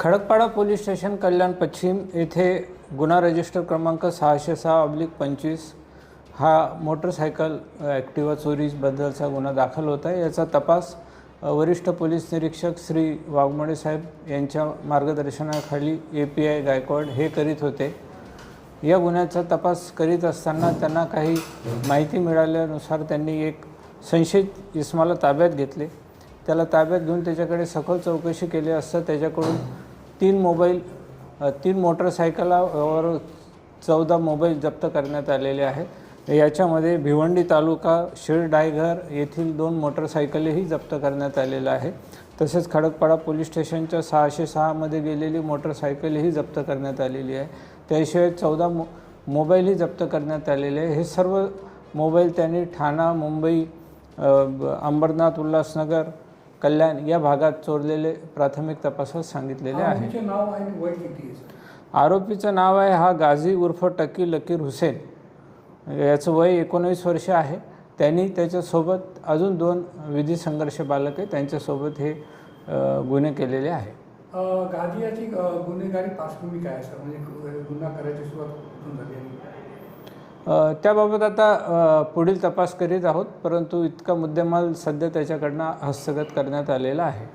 Khadakpada police station कल्याण पश्चिम येथे गुन्हा रजिस्टर क्रमांक सहाशे सहा ऑब्लिक पंचवीस हा मोटरसायकल ॲक्टिवा चोरीबद्दलचा गुन्हा दाखल होता आहे. याचा तपास वरिष्ठ पोलीस निरीक्षक श्री वाघमोडे साहेब यांच्या मार्गदर्शनाखाली ए पी आय गायकवाड हे करीत होते. या गुन्ह्याचा तपास करीत असताना त्यांना काही माहिती मिळाल्यानुसार त्यांनी एक संशयित इस्माला ताब्यात घेतले. त्याला ताब्यात घेऊन त्याच्याकडे सखोल चौकशी केली असता त्याच्याकडून तीन मोबाईल तीन मोटरसायकलावर चौदा मोबाईल जप्त करण्यात आलेले आहेत. याच्यामध्ये भिवंडी तालुका शिरडायघर येथील दोन मोटरसायकलही जप्त करण्यात आलेल्या आहे. तसेच खडकपाडा पोलीस स्टेशनच्या सहाशे सहामध्ये गेलेली मोटरसायकलही जप्त करण्यात आलेली आहे. त्याशिवाय चौदा मो मोबाईलही जप्त करण्यात आलेले आहे. हे सर्व मोबाईल त्यांनी ठाणा मुंबई अंबरनाथ उल्हासनगर कल्याण या भागात चोरलेले प्राथमिक तपासात सांगितलेले आहे. आरोपीचे नाव आहे हा गाझी उर्फ टकी लकीर हुसेन. याचं वय एकोणवीस वर्ष आहे. त्यांनी त्याच्यासोबत अजून दोन विधी संघर्ष बालक आहे त्यांच्यासोबत हे गुन्हे केलेले आहे. गादी याची गुन्हेगारी पार्श्वभूमी काय सर? म्हणजे गुन्हा करायची सुरुवात झाली त्याबाबत आता पुढील तपास करीत आहोत परंतु इतका मुद्देमाल सध्या त्याच्याकडनं हस्तगत करण्यात आलेला आहे.